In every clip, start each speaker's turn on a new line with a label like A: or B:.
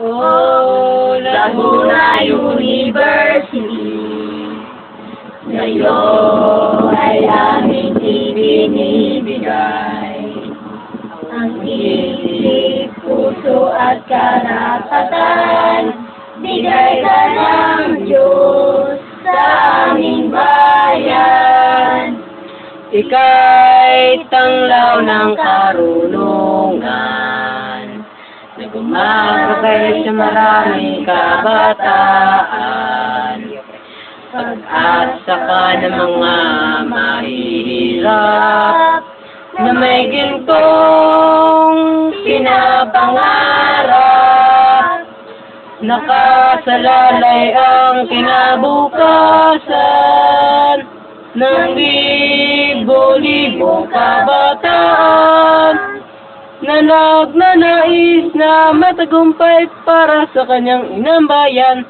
A: Oh, Laguna University. Ngayon ay aming ibinibigay ang isip, puso at karapatan. Bigay ka ng Diyos sa aming bayan. Ika'y tanglaw ng karunungan gumagabay sa maraming kabataan. Pag-asa ka ng mga mahihirap na may gintong pinapangarap. Nakasalalay ang kinabukasan ng libo-libong kabataan na nagnanais na matagumpay para sa kanyang inambayan,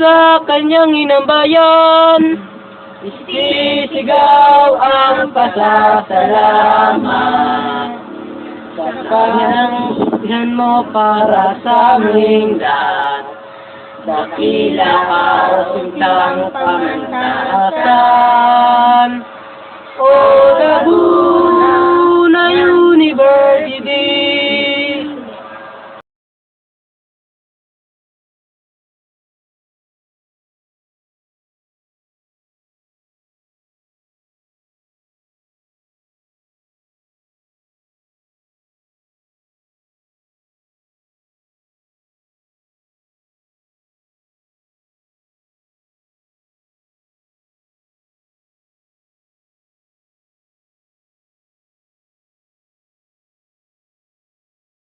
A: sa kanyang inambayan. Isisigaw ang pasasalamat sa kanyang yan mo para sa aming lahat. Dakila karasintang pamantasan. O